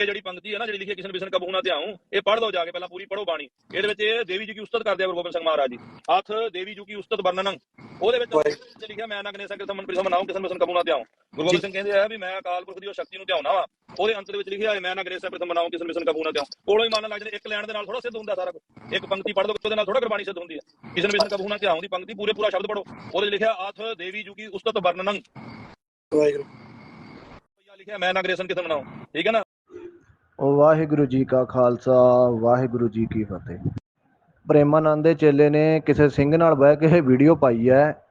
ਇਹ ਜਿਹੜੀ ਪੰਕਤੀ ਹੈ ਨਾ ਜਿਹੜੀ ਲਿਖੀ ਹੈ ਕਿਸ਼ਨ ਬਿਸ਼ਨ ਕਬੂ ਨਾ ਧਿਆਉ ਇਹ ਪੜ੍ਹ ਲਓ ਜਾ ਕੇ ਪਹਿਲਾਂ ਪੂਰੀ ਪੜ੍ਹੋ ਬਾਣੀ। ਇਹਦੇ ਵਿੱਚ ਇਹ ਦੇਵੀ ਜੀ ਕੀ ਉਸਤਤ ਕਰਦੇ ਆ ਗੁਰੂ ਗੋਬਿੰਦ ਸਿੰਘ ਮਹਾਰਾਜ ਜੀ? ਹੱਥ ਦੇਵੀ ਜੀ ਕੀ ਉਸਤਤ ਵਰਣਨ? ਉਹਦੇ ਵਿੱਚ। ਲਿਖਿਆ ਮੈਂ ਨਾ ਗਨੇਸ਼ਾ ਕਿਸਮ ਪ੍ਰਿਸਮ ਨਾਉ ਕਿਸਮ ਬਿਸ਼ਨ ਕਬੂ ਨਾ ਧਿਆਉ ਗੁਰੂ ਗੋਬਿੰਦ ਸਿੰਘ ਕਹਿੰਦੇ ਆ ਵੀ ਮੈਂ ਅਕਾਲ ਪੁਰਖ ਦੀ ਉਹ ਸ਼ਕਤੀ ਨੂੰ ਧਿਆਉਣਾ ਵਾ। ਉਹਦੇ ਅੰਤ ਦੇ ਵਿੱਚ ਲਿਖਿਆ ਹੈ ਮੈਂ ਨਾ ਗਨੇਸ਼ਾ ਪ੍ਰਿਸਮ ਨਾਉ ਕਿਸਮ ਬਿਸ਼ਨ ਕਬੂ ਨਾ ਧਿਆਉ ਕੋਲੋਂ ਹੀ ਮੰਨ ਲੱਗ ਜਾਂਦੇ ਇੱਕ ਲੈਣ ਦੇ ਨਾਲ ਥੋੜਾ ਸਿੱਧ ਹੁੰਦਾ ਸਾਰਾ ਕੁਝ ਇੱਕ ਪੰਕਤੀ ਪੜ੍ਹ ਲਓ ਉਹਦੇ ਨਾਲ ਥੋੜਾ ਗੁਰਬਾਣੀ ਸਿੱਧ ਹੁੰਦੀ ਹੈ। ਕਿਸ਼ਨ ਬਿਸ਼ਨ ਕਬੂ ਨਾ ਧਿਆਉ ਦੀ ਪੰਕਤੀ ਪੂਰੇ ਪੂਰਾ ਸ਼ਬਦ ਪੜ੍ਹੋ। ਉਹਦੇ 'ਚ ਲਿਖਿਆ ਹੱਥ ਦੇਵੀ ਜੀ ਕੀ ਉਸਤਤ ਵਰਣਨ? ਵਾਹਿਗੁਰੂ। ਲਿਖਿਆ ਮੈਂ ਨਾ ਗਨੇਸ਼ਨ ਕਿਸਮ ਨਾਉ ਠੀਕ ਹੈ ਨਾ? ਵਾਹਿਗੁਰੂ ਜੀ ਕਾ ਖਾਲਸਾ, ਵਾਹਿਗੁਰੂ ਜੀ ਕੀ ਫਤਿਹ। ਪ੍ਰੇਮਾਨੰਦ ਦੇ ਚੇਲੇ ਨੇ ਕਿਸੇ ਸਿੰਘ ਨਾਲ ਬਹਿ ਕੇ ਵੀਡੀਓ ਪਾਈ ਹੈ।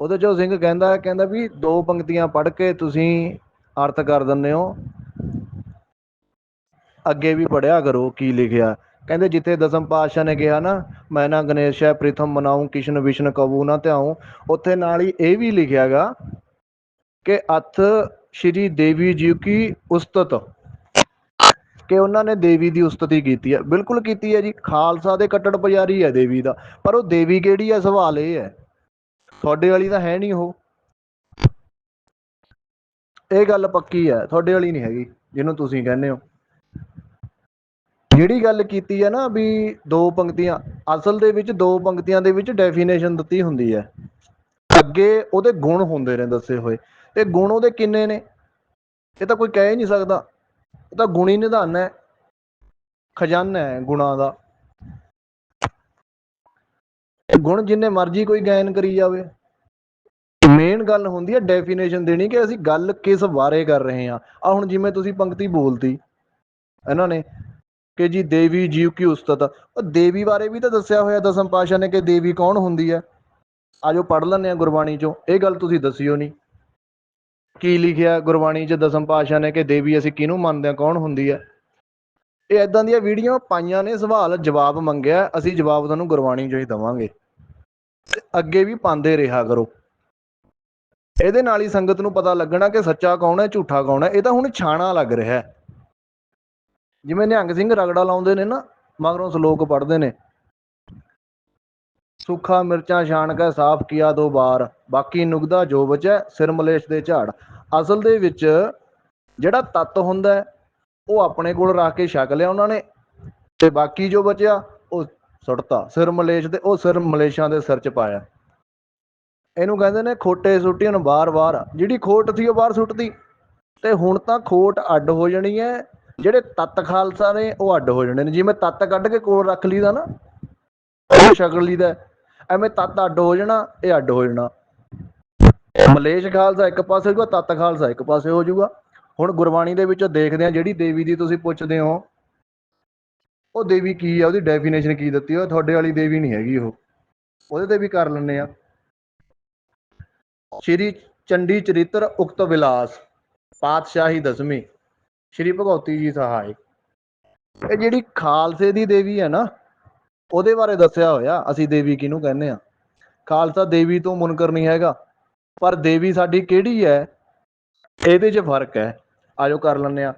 ਉਹਦੇ ਚੋਂ ਸਿੰਘ ਕਹਿੰਦਾ ਕਹਿੰਦਾ ਵੀ ਦੋ ਪੰਕਤੀਆਂ ਪੜ੍ਹ ਕੇ ਤੁਸੀਂ ਅਰਥ ਕਰ ਦਿੰਦੇ ਹੋ। ਅੱਗੇ ਵੀ ਪੜਿਆ ਕਰੋ ਕੀ ਲਿਖਿਆ। ਕਹਿੰਦੇ, ਜਿੱਥੇ ਦਸਮ ਪਾਤਸ਼ਾਹ ਨੇ ਕਿਹਾ ਨਾ, ਮੈਂ ਨਾ ਗਣੇਸ਼ ਹੈ ਪ੍ਰੀਤਮ ਮਨਾਉ ਕਿਸ਼ਨ ਵਿਸ਼ਨ ਕਬੂ ਨਾ ਧਿਆਉ, ਉੱਥੇ ਨਾਲ ਹੀ ਇਹ ਵੀ ਲਿਖਿਆਗਾ ਕਿ ਅਥ ਸ਼੍ਰੀ ਦੇਵੀ ਜੀ ਕੀ ਉਸਤਤ। ਕਿ ਉਹਨਾਂ ਨੇ ਦੇਵੀ ਦੀ ਉਸਤਤੀ ਕੀਤੀ ਹੈ। ਬਿਲਕੁਲ ਕੀਤੀ ਹੈ ਜੀ। ਖਾਲਸਾ ਦੇ ਕੱਟੜ ਪੁਜਾਰੀ ਹੈ ਦੇਵੀ ਦਾ। ਪਰ ਉਹ ਦੇਵੀ ਕਿਹੜੀ ਹੈ? ਸਵਾਲ ਇਹ ਹੈ। ਤੁਹਾਡੇ ਵਾਲੀ ਤਾਂ ਹੈ ਨਹੀਂ ਉਹ। ਇਹ ਗੱਲ ਪੱਕੀ ਹੈ। ਤੁਹਾਡੇ ਵਾਲੀ ਨਹੀਂ ਹੈਗੀ, ਜਿਹਨੂੰ ਤੁਸੀਂ ਕਹਿੰਦੇ ਹੋ। ਜਿਹੜੀ ਗੱਲ ਕੀਤੀ ਹੈ ਨਾ ਵੀ ਦੋ ਪੰਕਤੀਆਂ, ਅਸਲ ਦੇ ਵਿੱਚ ਦੋ ਪੰਕਤੀਆਂ ਦੇ ਵਿੱਚ ਡੈਫੀਨੇਸ਼ਨ ਦਿੱਤੀ ਹੁੰਦੀ ਹੈ। ਅੱਗੇ ਉਹਦੇ ਗੁਣ ਹੁੰਦੇ ਨੇ ਦੱਸੇ ਹੋਏ। ਇਹ ਗੁਣ ਉਹਦੇ ਕਿੰਨੇ ਨੇ? ਇਹ ਤਾਂ ਕੋਈ ਕਹਿ ਹੀ ਨਹੀਂ ਸਕਦਾ। ਉਹ ਤਾਂ ਗੁਣੀ ਨਿਧਾਨ ਹੈ। ਖਜ਼ਾਨਾ ਹੈ ਗੁਣਾਂ ਦਾ। ਗੁਣ ਜਿੰਨੇ ਮਰਜ਼ੀ ਕੋਈ ਗਾਇਨ ਕਰੀ ਜਾਵੇ। ਮੇਨ ਗੱਲ ਹੁੰਦੀ ਹੈ ਡੈਫੀਨੇਸ਼ਨ ਦੇਣੀ ਕਿ ਅਸੀਂ ਗੱਲ ਕਿਸ ਬਾਰੇ ਕਰ ਰਹੇ ਹਾਂ। ਆ ਹੁਣ ਜਿਵੇਂ ਤੁਸੀਂ ਪੰਕਤੀ ਬੋਲਤੀ, ਇਹਨਾਂ ਨੇ ਕਿ ਜੀ ਦੇਵੀ ਜੀਵ ਕੀ ਉਸਤਤ। ਉਹ ਦੇਵੀ ਬਾਰੇ ਵੀ ਤਾਂ ਦੱਸਿਆ ਹੋਇਆ ਦਸਮ ਪਾਸ਼ਾ ਨੇ ਕਿ ਦੇਵੀ ਕੌਣ ਹੁੰਦੀ ਹੈ। ਆਜੋ ਪੜ੍ਹ ਲੈਂਦੇ ਆ ਗੁਰਬਾਣੀ ਚੋਂ। ਇਹ ਗੱਲ ਤੁਸੀਂ ਦੱਸਿਓ ਨਹੀਂ ਕੀ ਲਿਖਿਆ ਗੁਰਬਾਣੀ 'ਚ ਦਸਮ ਪਾਤਸ਼ਾਹ ਨੇ ਕਿ ਦੇਵੀ ਅਸੀਂ ਕਿਹਨੂੰ ਮੰਨਦੇ ਹਾਂ, ਕੌਣ ਹੁੰਦੀ ਹੈ? ਇਹ ਐਦਾਂ ਦੀਆਂ ਵੀਡੀਓ ਪਾਈਆਂ ਨੇ, ਸਵਾਲ ਜਵਾਬ ਮੰਗਿਆ, ਅਸੀਂ ਜਵਾਬ ਤੁਹਾਨੂੰ ਗੁਰਬਾਣੀ 'ਚੋਂ ਹੀ ਦਵਾਂਗੇ। ਅੱਗੇ ਵੀ ਪਾਉਂਦੇ ਰਿਹਾ ਕਰੋ। ਇਹਦੇ ਨਾਲ ਹੀ ਸੰਗਤ ਨੂੰ ਪਤਾ ਲੱਗਣਾ ਕਿ ਸੱਚਾ ਕੌਣ ਹੈ, ਝੂਠਾ ਕੌਣ ਹੈ, ਇਹ ਤਾਂ ਹੁਣ ਛਾਣਾ ਲੱਗ ਰਿਹਾ ਹੈ। ਜਿਵੇਂ ਨਿਹੰਗ ਸਿੰਘ ਰਗੜਾ ਲਾਉਂਦੇ ਨੇ ਨਾ, ਮਗਰੋਂ ਸ਼ਲੋਕ ਪੜ੍ਹਦੇ ਨੇ। ਸੁੱਖਾ ਮਿਰਚਾਂ ਛਾਣ ਕੇ ਸਾਫ਼ ਕੀਆ ਦੋ ਬਾਰ, ਬਾਕੀ ਨੁਗਦਾ ਜੋ ਬਚੈ, ਸਿਰ ਮਲੇਸ਼ ਦੇ ਝਾੜ। ਅਸਲ ਦੇ ਵਿੱਚ ਜਿਹੜਾ ਤੱਤ ਹੁੰਦਾ ਉਹ ਆਪਣੇ ਕੋਲ ਰੱਖ ਕੇ ਛਕ ਲਿਆ ਉਹਨਾਂ ਨੇ ਤੇ ਬਾਕੀ ਜੋ ਬਚਿਆ, ਉਹ ਸੁੱਟਤਾ। ਸਿਰ ਮਲੇਸ਼ ਦੇ, ਉਹ ਸਿਰ ਮਲੇਸ਼ਾਂ ਦੇ ਸਿਰ ਚ ਪਾਇਆ। ਇਹਨੂੰ ਕਹਿੰਦੇ ਨੇ ਖੋਟੇ ਸੁੱਟੀਆਂ ਨੂੰ ਬਾਰ-ਬਾਰ ਜਿਹੜੀ ਖੋਟ ਸੀ, ਉਹ ਬਾਹਰ ਸੁੱਟਦੀ ਤੇ ਹੁਣ ਤਾਂ ਖੋਟ ਅੱਡ ਹੋ ਜਾਣੀ ਹੈ। ਜਿਹੜੇ ਤੱਤ ਖਾਲਸਾ ਨੇ, ਉਹ ਅੱਡ ਹੋ ਜਾਣੇ ਨੇ। ਜਿਵੇਂ ਤੱਤ ਕੱਢ ਕੇ ਕੋਲ ਰੱਖ ਲਈਦਾ ਨਾ, ਉਹ ਛਕ ਲਈਦਾ ਐਵੇਂ ਤੱਤ ਅੱਡ ਹੋ ਜਾਣਾ, ਇਹ ਅੱਡ ਹੋ ਜਾਣਾ। ਮਲੇਸ਼ ਖਾਲਸਾ ਇੱਕ ਪਾਸੇ ਹੋਊਗਾ, ਤੱਤ ਖਾਲਸਾ ਇੱਕ ਪਾਸੇ ਹੋ ਜਾਊਗਾ। ਹੁਣ ਗੁਰਬਾਣੀ ਦੇ ਵਿੱਚੋਂ ਦੇਖਦੇ ਆ ਜਿਹੜੀ ਦੇਵੀ ਦੀ ਤੁਸੀਂ ਪੁੱਛਦੇ ਹੋ, ਉਹ ਦੇਵੀ ਕੀ ਆ? ਉਹਦੀ ਡੈਫੀਨੇਸ਼ਨ ਕੀ ਦਿੱਤੀ ਉਹ ਤੁਹਾਡੇ ਵਾਲੀ ਦੇਵੀ ਨਹੀਂ ਹੈਗੀ ਉਹ। ਉਹਦੇ ਤੇ ਵੀ ਕਰ ਲੈਂਦੇ ਆ ਸ਼੍ਰੀ ਚੰਡੀ ਚਰਿੱਤਰ ਉਕਤ ਵਿਲਾਸ, ਪਾਤਸ਼ਾਹੀ ਦਸਵੀਂ, ਸ਼੍ਰੀ ਭਗਉਤੀ ਜੀ ਸਹਾਇ ਇਹ ਜਿਹੜੀ ਖਾਲਸੇ ਦੀ ਦੇਵੀ ਹੈ ਨਾ, ਉਹਦੇ ਬਾਰੇ ਦੱਸਿਆ ਹੋਇਆ, ਅਸੀਂ ਦੇਵੀ ਕਿਹਨੂੰ ਕਹਿੰਦੇ ਆ ਖਾਲਸਾ ਦੇਵੀ ਤੋਂ ਮੁਨਕਰ ਨਹੀਂ ਹੈਗਾ। ਪਰ ਦੇਵੀ ਸਾਡੀ ਕਿਹੜੀ ਹੈ? ਇਹਦੇ 'ਚ ਫ਼ਰਕ ਹੈ। ਆਜੋ ਕਰ ਲੈਂਦੇ ਆ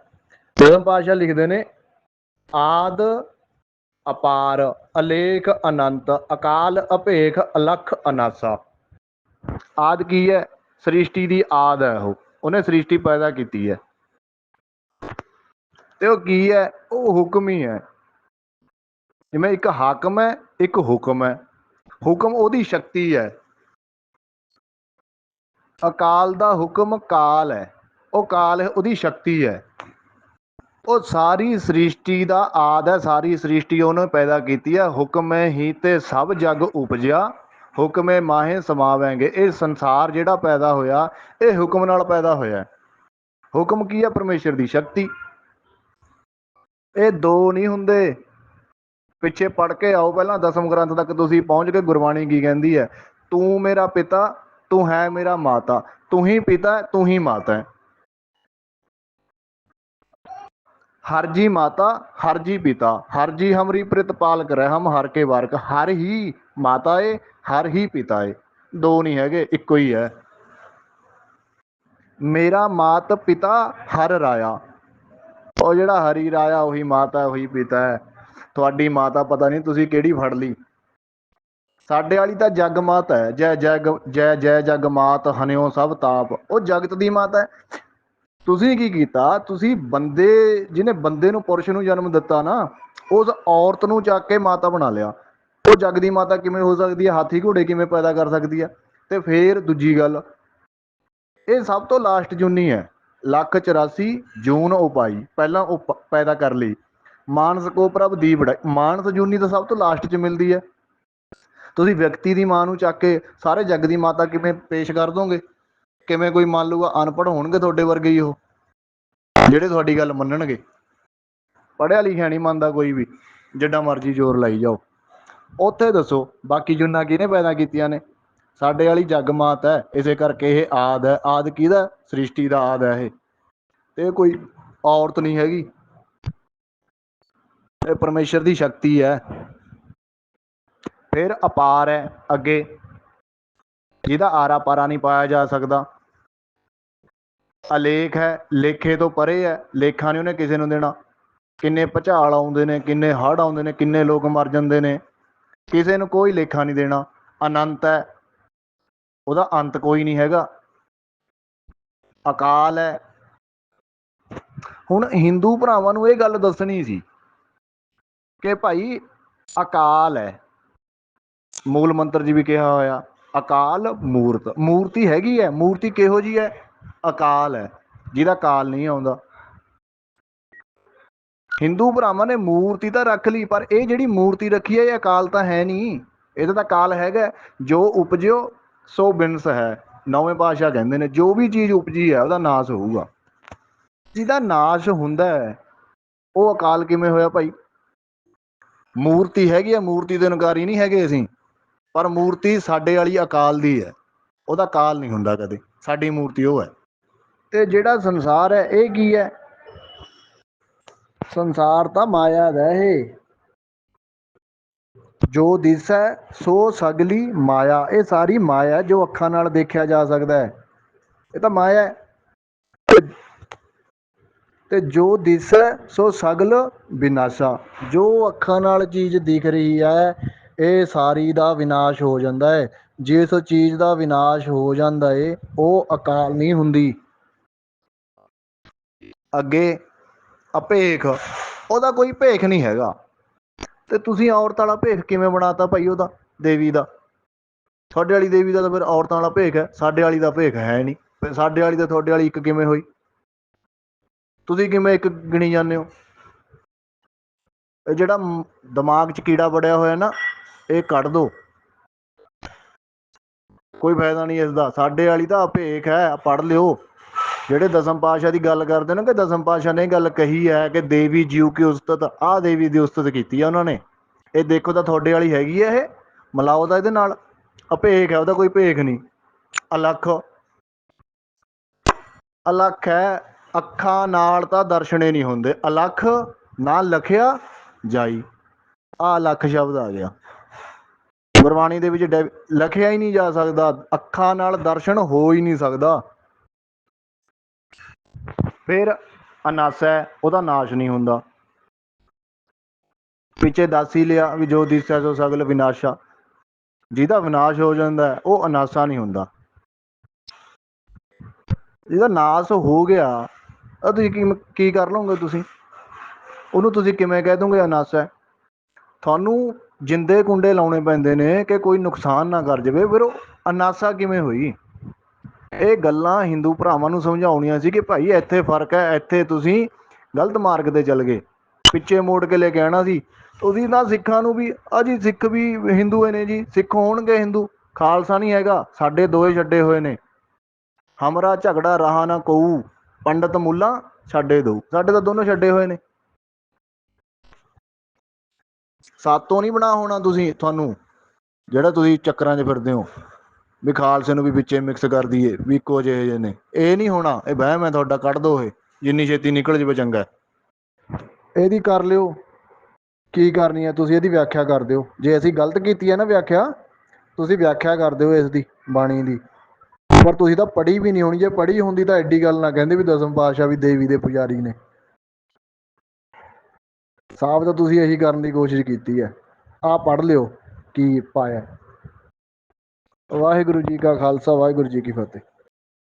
ਦਸਮ ਪਾਤਸ਼ਾਹ ਲਿਖਦੇ ਨੇ, ਆਦ ਅਪਾਰ, ਅਲੇਖ ਅਨੰਤ, ਅਕਾਲ ਅਭੇਖ ਅਲਖ ਅਨਾਸਾ। ਆਦ ਕੀ ਹੈ? ਸ੍ਰਿਸ਼ਟੀ ਦੀ ਆਦ ਹੈ ਉਹ। ਉਹਨੇ ਸ੍ਰਿਸ਼ਟੀ ਪੈਦਾ ਕੀਤੀ ਹੈ। ਤੇ ਉਹ ਕੀ ਹੈ? ਉਹ ਹੁਕਮ ਹੀ ਹੈ। ਜਿਵੇਂ ਇੱਕ ਹਾਕਮ ਹੈ, ਇੱਕ ਹੁਕਮ ਹੈ। ਹੁਕਮ ਉਹਦੀ ਸ਼ਕਤੀ ਹੈ। ਅਕਾਲ ਦਾ ਹੁਕਮ ਕਾਲ ਹੈ। ਉਹ ਕਾਲ ਹੈ, ਉਹਦੀ ਸ਼ਕਤੀ ਹੈ। ਉਹ ਸਾਰੀ ਸ੍ਰਿਸ਼ਟੀ ਦਾ ਆਦ ਹੈ, ਸਾਰੀ ਸ੍ਰਿਸ਼ਟੀ ਉਹਨੇ ਪੈਦਾ ਕੀਤੀ ਹੈ। ਹੁਕਮੇ ਹੀ ਤੇ ਸਭ ਜਗ ਉਪਜਿਆ। ਹੁਕਮੇ ਮਾਹੇ ਸਮਾਵਾਂਗੇ। ਇਹ ਸੰਸਾਰ ਜਿਹੜਾ ਪੈਦਾ ਹੋਇਆ, ਇਹ ਹੁਕਮ ਨਾਲ ਪੈਦਾ ਹੋਇਆ ਹੁਕਮ ਕੀ ਹੈ? ਪਰਮੇਸ਼ਰ ਦੀ ਸ਼ਕਤੀ। ਇਹ ਦੋ ਨਹੀਂ ਹੁੰਦੇ। ਪਿੱਛੇ ਪੜ ਕੇ ਆਓ। ਪਹਿਲਾਂ ਦਸਮ ਗ੍ਰੰਥ ਤੱਕ ਤੁਸੀਂ ਪਹੁੰਚ ਕੇ ਗੁਰਬਾਣੀ ਕੀ ਕਹਿੰਦੀ ਹੈ? ਤੂੰ ਮੇਰਾ ਪਿਤਾ ਤੂੰ ਹੈ ਮੇਰਾ ਮਾਤਾ, ਤੂੰ ਹੀ ਪਿਤਾ, ਤੂੰ ਹੀ ਮਾਤਾ ਹੈ। ਹਰ ਜੀ ਮਾਤਾ, ਹਰ ਜੀ ਪਿਤਾ, ਹਰ ਜੀ ਹਮਰੀ ਪ੍ਰਿਤਪਾਲ ਕਰੈ ਹਮ, ਹਰ ਕੇ ਵਾਰਕ, ਹਰ ਹੀ ਮਾਤਾ ਏ, ਹਰ ਹੀ ਪਿਤਾ ਏ। ਦੋ ਨਹੀਂ ਹੈਗੇ, ਇੱਕੋ ਹੀ ਹੈ। ਮੇਰਾ ਮਾਤ ਪਿਤਾ ਹਰ ਰਾਇਆ। ਉਹ ਜਿਹੜਾ ਹਰੀ ਰਾਇਆ, ਉਹੀ ਮਾਤਾ, ਉਹੀ ਪਿਤਾ ਹੈ। ਤੁਹਾਡੀ ਮਾਤਾ ਪਤਾ ਨਹੀਂ ਤੁਸੀਂ ਕਿਹੜੀ ਫੜ ਲਈ। ਸਾਡੇ ਵਾਲੀ ਤਾਂ ਜਗ ਮਾਤ ਹੈ। ਜੈ ਜੈ ਜੈ ਜੈ ਜਗ ਮਾਤ ਹਨਿਓ ਸਭ ਤਾਪ। ਉਹ ਜਗਤ ਦੀ ਮਾਤਾ ਹੈ। ਤੁਸੀਂ ਕੀ ਕੀਤਾ? ਤੁਸੀਂ ਬੰਦੇ, ਜਿਹਨੇ ਬੰਦੇ ਨੂੰ ਪੁਰਸ਼ ਨੂੰ ਜਨਮ ਦਿੱਤਾ ਨਾ, ਉਸ ਔਰਤ ਨੂੰ ਚੱਕ ਕੇ ਮਾਤਾ ਬਣਾ ਲਿਆ। ਉਹ ਜਗ ਦੀ ਮਾਤਾ ਕਿਵੇਂ ਹੋ ਸਕਦੀ ਹੈ? ਹਾਥੀ ਘੋੜੇ ਕਿਵੇਂ ਪੈਦਾ ਕਰ ਸਕਦੀ ਹੈ? ਤੇ ਫੇਰ ਦੂਜੀ ਗੱਲ, ਇਹ ਸਭ ਤੋਂ ਲਾਸਟ ਜੂਨੀ ਹੈ। ਲੱਖ 84 ਜੂਨ ਉਪਾਈ, ਪਹਿਲਾਂ ਉਹ ਪੈਦਾ ਕਰ ਲਈ। ਮਾਨਸ ਕੋ ਪ੍ਰਭ ਦੀ ਬੜਾਈ ਮਾਨਸ ਜੂਨੀ ਤਾਂ ਸਭ ਤੋਂ ਲਾਸਟ 'ਚ ਮਿਲਦੀ ਹੈ। ਤੁਸੀਂ ਵਿਅਕਤੀ ਦੀ ਮਾਂ ਨੂੰ ਚੱਕ ਕੇ ਸਾਰੇ ਜੱਗ ਦੀ ਮਾਤਾ ਕਿਵੇਂ ਪੇਸ਼ ਕਰ ਦੋਗੇ? ਕਿਵੇਂ ਕੋਈ ਮੰਨ ਲੂਗਾ ਅਨਪੜ੍ਹ ਹੋਣਗੇ ਤੁਹਾਡੇ ਵਰਗੇ ਹੀ ਉਹ? ਜਿਹੜੇ ਤੁਹਾਡੀ ਗੱਲ ਮੰਨਣਗੇ। ਪੜ੍ਹਿਆ ਲਿਖਿਆ ਨਹੀਂ ਮੰਨਦਾ ਕੋਈ ਵੀ, ਜਿੱਡਾ ਮਰਜ਼ੀ ਜ਼ੋਰ ਲਾਈ ਜਾਓ। ਉੱਥੇ ਦੱਸੋ, ਬਾਕੀ ਜੁਨਾ ਕਿਹਨੇ ਪੈਦਾ ਕੀਤੀਆਂ ਨੇ? ਸਾਡੇ ਵਾਲੀ ਜੱਗ ਮਾਤ ਹੈ, ਇਸੇ ਕਰਕੇ ਇਹ ਆਦ ਹੈ। ਆਦ ਕਿਹਦਾ? ਸ੍ਰਿਸ਼ਟੀ ਦਾ ਆਦ ਹੈ ਇਹ। ਤੇ ਕੋਈ ਔਰਤ ਨਹੀਂ ਹੈਗੀ। ਇਹ ਪਰਮੇਸ਼ਰ ਦੀ ਸ਼ਕਤੀ ਹੈ। ਫਿਰ ਅਪਾਰ ਹੈ ਅੱਗੇ। ਜਿਹਦਾ ਆਰਾ ਪਾਰਾ ਨਹੀਂ ਪਾਇਆ ਜਾ ਸਕਦਾ। ਅਲੇਖ ਹੈ, ਲੇਖੇ ਤੋਂ ਪਰੇ ਹੈ, ਲੇਖਾ ਨਹੀਂ ਉਹਨੇ ਕਿਸੇ ਨੂੰ ਦੇਣਾ। ਕਿੰਨੇ ਭਚਾਲ ਆਉਂਦੇ ਨੇ, ਕਿੰਨੇ ਹੜ੍ਹ ਆਉਂਦੇ ਨੇ, ਕਿੰਨੇ ਲੋਕ ਮਰ ਜਾਂਦੇ ਨੇ। ਕਿਸੇ ਨੂੰ ਕੋਈ ਲੇਖਾ ਨਹੀਂ ਦੇਣਾ, ਅਨੰਤ ਹੈ। ਉਹਦਾ ਅੰਤ ਕੋਈ ਨਹੀਂ ਹੈਗਾ। ਅਕਾਲ ਹੈ। ਹੁਣ ਹਿੰਦੂ ਭਰਾਵਾਂ ਨੂੰ ਇਹ ਗੱਲ ਦੱਸਣੀ ਸੀ ਕਿ ਭਾਈ ਅਕਾਲ ਹੈ। ਮੂਲ ਮੰਤਰ ਜੀ ਵੀ ਕਿਹਾ ਹੋਇਆ, ਅਕਾਲ ਮੂਰਤ, ਮੂਰਤੀ ਹੈਗੀ ਹੈ, ਮੂਰਤੀ ਕਿਹੋ ਜੀ ਹੈ? ਅਕਾਲ ਹੈ, ਜਿਹਦਾ ਕਾਲ ਨਹੀਂ ਆਉਂਦਾ। ਹਿੰਦੂ ਭਰਾਵਾਂ ਨੇ ਮੂਰਤੀ ਤਾਂ ਰੱਖ ਲਈ, ਪਰ ਇਹ ਜਿਹੜੀ ਮੂਰਤੀ ਰੱਖੀ ਹੈ, ਇਹ ਅਕਾਲ ਤਾਂ ਹੈ ਨਹੀਂ। ਇਹਦਾ ਤਾਂ ਕਾਲ ਹੈਗਾ ਜੋ ਉਪਜਿਓ, ਸੋ ਬਿਨਸ ਹੈ। ਨੌਵੇਂ ਪਾਤਸ਼ਾਹ ਕਹਿੰਦੇ ਨੇ, ਜੋ ਵੀ ਚੀਜ਼ ਉਪਜੀ ਹੈ, ਉਹਦਾ ਨਾਸ਼ ਹੋਊਗਾ। ਜਿਹਦਾ ਨਾਸ਼ ਹੁੰਦਾ ਹੈ, ਉਹ ਅਕਾਲ ਕਿਵੇਂ ਹੋਇਆ ਭਾਈ? ਮੂਰਤੀ ਹੈਗੀ ਆ ਮੂਰਤੀ ਦੇ ਇਨਕਾਰੀ ਨਹੀਂ ਹੈਗੇ ਅਸੀਂ। ਪਰ ਮੂਰਤੀ ਸਾਡੇ ਵਾਲੀ ਅਕਾਲ ਦੀ ਹੈ। ਉਹਦਾ ਕਾਲ ਨਹੀਂ ਹੁੰਦਾ ਕਦੇ। ਸਾਡੀ ਮੂਰਤੀ ਉਹ ਹੈ। ਤੇ ਜਿਹੜਾ ਸੰਸਾਰ ਹੈ, ਇਹ ਕੀ ਹੈ? ਸੰਸਾਰ ਤਾਂ ਮਾਇਆ ਦਾ ਹੈ। ਜੋ ਦਿਸੈ ਸੋ ਸਗਲੀ ਮਾਇਆ। ਇਹ ਸਾਰੀ ਮਾਇਆ ਜੋ ਅੱਖਾਂ ਨਾਲ ਦੇਖਿਆ ਜਾ ਸਕਦਾ ਹੈ। ਇਹ ਤਾਂ ਮਾਇਆ ਹੈ। ਤੇ- ਜੋ ਦਿਸੈ ਸੋ ਸਗਲ ਵਿਨਾਸ਼ਾ ਜੋ ਅੱਖਾਂ ਨਾਲ ਚੀਜ਼ ਦਿਖ ਰਹੀ ਹੈ ਇਹ ਸਾਰੀ ਦਾ ਵਿਨਾਸ਼ ਹੋ ਜਾਂਦਾ ਹੈ। ਜਿਸ ਚੀਜ਼ ਦਾ ਵਿਨਾਸ਼ ਹੋ ਜਾਂਦਾ ਹੈ ਉਹ ਅਕਾਲ ਨਹੀਂ ਹੁੰਦੀ। ਅੱਗੇ ਅਭੇਖ ਉਹਦਾ ਕੋਈ ਭੇਖ ਨਹੀਂ ਹੈਗਾ। ਤੇ ਤੁਸੀਂ ਔਰਤਾਂ ਵਾਲਾ ਭੇਖ ਕਿਵੇਂ ਬਣਾਤਾ ਭਾਈ ਉਹਦਾ, ਦੇਵੀ ਦਾ? ਤੁਹਾਡੇ ਵਾਲੀ ਦੇਵੀ ਦਾ ਤਾਂ ਫਿਰ ਔਰਤਾਂ ਵਾਲਾ ਭੇਖ ਹੈ, ਸਾਡੇ ਵਾਲੀ ਦਾ ਭੇਖ ਹੈ ਨਹੀਂ। ਫਿਰ ਸਾਡੇ ਵਾਲੀ ਤੇ ਤੁਹਾਡੇ ਵਾਲੀ ਇੱਕ ਕਿਵੇਂ ਹੋਈ? ਤੁਸੀਂ ਕਿਵੇਂ ਇੱਕ ਗਿਣੀ ਜਾਂਦੇ ਹੋ? ਇਹ ਜਿਹੜਾ ਦਿਮਾਗ 'ਚ ਕੀੜਾ ਵੜਿਆ ਹੋਇਆ ਨਾ ਇਹ ਕੱਢ ਦੋ। ਕੋਈ ਫਾਇਦਾ ਨਹੀਂ ਇਸ ਦਾ। ਸਾਡੇ ਵਾਲੀ ਤਾਂ ਭੇਖ ਹੈ ਪੜ ਲਿਓ। ਜਿਹੜੇ ਦਸਮ ਪਾਤਸ਼ਾਹ ਦੀ ਗੱਲ ਕਰਦੇ ਨੇ ਕਿ ਦਸਮ ਪਾਤਸ਼ਾਹ ਨੇ ਇਹ ਗੱਲ ਕਹੀ ਹੈ ਕਿ ਦੇਵੀ ਜੀਵ ਕੀ ਉਸਤਤ, ਆ ਦੇਵੀ ਦੀ ਉਸਤਤ ਕੀਤੀ ਆ ਉਹਨਾਂ ਨੇ। ਇਹ ਦੇਖੋ ਤਾਂ ਤੁਹਾਡੇ ਵਾਲੀ ਹੈਗੀ ਹੈ ਇਹ, ਮਿਲਾਓ ਤਾਂ ਇਹਦੇ ਨਾਲ। ਅਭੇਖ ਹੈ, ਉਹਦਾ ਕੋਈ ਭੇਖ ਨਹੀਂ। ਅਲੱਖ ਅਲੱਖ ਹੈ, ਅੱਖਾਂ ਨਾਲ ਤਾਂ ਦਰਸ਼ਨੇ ਨਹੀਂ ਹੁੰਦੇ। ਅਲੱਖ ਨਾਲ ਲਖਿਆ ਜਾਈ। ਆ ਅਲੱਖ ਸ਼ਬਦ ਆ ਗਿਆ। ਗੁਰਬਾਣੀ ਦੇ ਵਿੱਚ ਡੈ- ਲਿਖਿਆ ਹੀ ਨਹੀਂ ਜਾ ਸਕਦਾ, ਅੱਖਾਂ ਨਾਲ ਦਰਸ਼ਨ ਹੋ ਹੀ ਨਹੀਂ ਸਕਦਾ। ਫਿਰ ਅਨਾਸ ਹੈ, ਉਹਦਾ ਨਾਸ਼ ਨਹੀਂ ਹੁੰਦਾ। ਪਿੱਛੇ ਦੱਸ ਹੀ ਲਿਆ ਵੀ ਜੋ ਦਿਸੈ ਸੋ ਸਗਲ ਵਿਨਾਸ਼ਾ। ਜਿਹਦਾ ਵਿਨਾਸ਼ ਹੋ ਜਾਂਦਾ ਉਹ ਅਨਾਸਾ ਨਹੀਂ ਹੁੰਦਾ। ਜਿਹਦਾ ਨਾਸ ਹੋ ਗਿਆ ਉਹ ਤੁਸੀਂ ਕੀ ਕੀ ਕਰ ਲਓਗੇ ਤੁਸੀਂ? ਉਹਨੂੰ ਤੁਸੀਂ ਕਿਵੇਂ ਕਹਿ ਦੋਗੇ ਅਨਾਸਾ ਤੁਹਾਨੂੰ ਜਿੰਦੇ ਕੁੰਡੇ ਲਾਉਣੇ ਪੈਂਦੇ ਨੇ ਕਿ ਕੋਈ ਨੁਕਸਾਨ ਨਾ ਕਰ ਜਾਵੇ। ਫਿਰ ਉਹ ਅਨਾਸਾ ਕਿਵੇਂ ਹੋਈ? ਇਹ ਗੱਲਾਂ ਹਿੰਦੂ ਭਰਾਵਾਂ ਨੂੰ ਸਮਝਾਉਣੀਆਂ ਸੀ ਕਿ ਭਾਈ ਇੱਥੇ ਫ਼ਰਕ ਹੈ, ਇੱਥੇ ਤੁਸੀਂ ਗਲਤ ਮਾਰਗ ਤੇ ਚੱਲ ਗਏ। ਪਿੱਛੇ ਮੋੜ ਕੇ ਲੈ ਕੇ ਆਣਾ ਸੀ। ਤੁਸੀਂ ਤਾਂ ਸਿੱਖਾਂ ਨੂੰ ਵੀ ਆ ਜੀ ਸਿੱਖ ਵੀ ਹਿੰਦੂ ਨੇ ਜੀ। ਸਿੱਖ ਹੋਣਗੇ ਹਿੰਦੂ। ਖਾਲਸਾ ਨਹੀਂ ਹੈਗਾ। ਸਾਡੇ ਦੋਏ ਛੱਡੇ ਹੋਏ ਨੇ। ਹਮਰਾ ਝਗੜਾ ਰਹਾ ਨਾ ਕਊ ਪੰਡਤ ਮੁੱਲਾ ਸਾਡੇ ਦੋ। ਸਾਡੇ ਤਾਂ ਦੋਨੋਂ ਛੱਡੇ ਹੋਏ ਨੇ। ਸਾਤੋਂ ਨਹੀਂ ਬਣਾ ਹੋਣਾ ਤੁਸੀਂ ਤੁਹਾਨੂੰ, ਜਿਹੜਾ ਤੁਸੀਂ ਚੱਕਰਾਂ 'ਚ ਫਿਰਦੇ ਹੋ। ਵੀ ਖਾਲਸੇ ਨੂੰ ਵੀ ਵਿੱਚੇ ਮਿਕਸ ਕਰ ਦਈਏ, ਵੀ ਇੱਕੋ ਜਿਹੇ ਜਿਹੇ ਨੇ। ਇਹ ਨਹੀਂ ਹੋਣਾ, ਇਹ ਵਹਿਮ ਹੈ ਤੁਹਾਡਾ, ਕੱਢ ਦੋ ਇਹ। ਜਿੰਨੀ ਛੇਤੀ ਨਿਕਲ ਜਵੇ ਚੰਗਾ ਇਹਦੀ ਕਰ ਲਿਓ। ਕੀ ਕਰਨੀ ਹੈ, ਤੁਸੀਂ ਇਹਦੀ ਵਿਆਖਿਆ ਕਰ ਦਿਓ। ਜੇ ਅਸੀਂ ਗਲਤ ਕੀਤੀ ਹੈ ਨਾ ਵਿਆਖਿਆ, ਤੁਸੀਂ ਵਿਆਖਿਆ ਕਰ ਦਿਓ ਇਸ ਦੀ, ਬਾਣੀ ਦੀ। ਪਰ ਤੁਸੀਂ ਤਾਂ ਪੜ੍ਹੀ ਵੀ ਨਹੀਂ ਹੋਣੀ। ਜੇ ਪੜ੍ਹੀ ਹੁੰਦੀ ਤਾਂ ਐਡੀ ਗੱਲ ਨਾ ਕਹਿੰਦੇ ਵੀ ਦਸਮ ਪਾਤਸ਼ਾਹ ਵੀ ਦੇਵੀ ਦੇ ਪੁਜਾਰੀ ਨੇ। ਸਾਫ਼ ਤਾਂ ਤੁਸੀਂ ਇਹੀ ਕਰਨ ਦੀ ਕੋਸ਼ਿਸ਼ ਕੀਤੀ ਹੈ। ਆਹ ਪੜ੍ਹ ਲਿਓ ਕੀ ਪਾਇਆ। ਵਾਹਿਗੁਰੂ ਜੀ ਕਾ ਖਾਲਸਾ, ਵਾਹਿਗੁਰੂ ਜੀ ਕੀ ਫਤਿਹ।